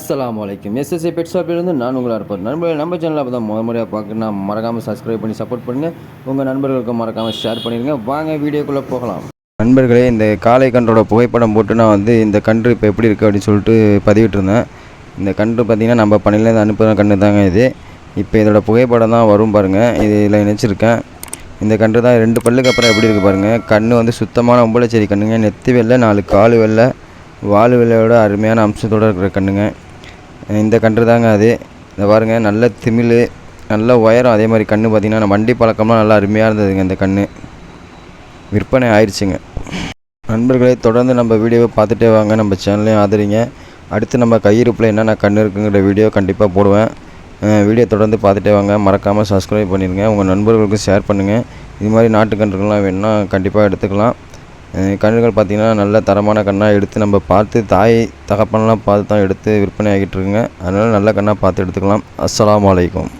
அஸ்ஸலாமு வலைக்கும் SSI bed ஷாப்பிலிருந்து நான் உங்களாக இருப்பேன் நண்பர்கள் நம்ம சேனலில் அப்போ தான் முத முறையாக பார்க்கணும்னா மறக்காமல் சப்ஸ்கிரைப் பண்ணி சப்போர்ட் பண்ணுங்கள் உங்கள் நண்பர்களுக்கு மறக்காமல் ஷேர் பண்ணிடுங்க வாங்க வீடியோக்குள்ளே போகலாம். நண்பர்களே இந்த காளை கன்றோட புகைப்படம் போட்டு நான் வந்து இந்த கன்று இப்போ எப்படி இருக்குது அப்படின்னு சொல்லிட்டு பதிவிட்டிருந்தேன். இந்த கன்று பார்த்திங்கன்னா நம்ம பணியிலேருந்து அனுப்புகிற கன்று தாங்க இது. இப்போ இதோட புகைப்படம் தான் வரும் பாருங்கள் இதில் நினச்சிருக்கேன். இந்த கன்று தான் ரெண்டு பல்லுக்கு அப்புறம் எப்படி இருக்குது பாருங்கள் கன்று வந்து சுத்தமான ஒம்பளச்சேரி கண்ணுங்க. நெத்தி வெள்ளை நாலு கால் வெள்ளை. வால் வெள்ளையோட அருமையான அம்சத்தோடு இருக்கிற கண்ணுங்க. இந்த கன்று தாங்க அது. இந்த பாருங்க நல்ல திமிழ் நல்ல உயரம். அதே மாதிரி கன்று பார்த்திங்கன்னா வண்டி பழக்கம்லாம் நல்லா அருமையாக இருந்ததுங்க இந்த கன்று விற்பனை ஆயிடுச்சுங்க. நண்பர்களே தொடர்ந்து நம்ம வீடியோவை பார்த்துட்டே வாங்க. நம்ம சேனலையும் ஆதரிங்க. அடுத்து நம்ம கையிருப்பில் என்னென்ன கண் இருக்குங்கிற வீடியோ கண்டிப்பாக போடுவேன். வீடியோ தொடர்ந்து பார்த்துட்டே வாங்க. மறக்காமல் சப்ஸ்கிரைப் பண்ணிடுங்க. உங்கள் நண்பர்களுக்கும் ஷேர் பண்ணுங்கள் இது மாதிரி நாட்டு கன்றுகள்லாம் வேணும்னா கண்டிப்பாக எடுத்துக்கலாம். கன்றுகள் பார்த்திங்கன்னா நல்ல தரமான கண்ணாக எடுத்து நம்ம பார்த்து தாய் தகப்பனெலாம் பார்த்து தான் எடுத்து விற்பனை ஆகிட்டுருக்குங்க அதனால் நல்ல கண்ணாக பார்த்து எடுத்துக்கலாம். அஸ்ஸலாமு அலைக்கும்.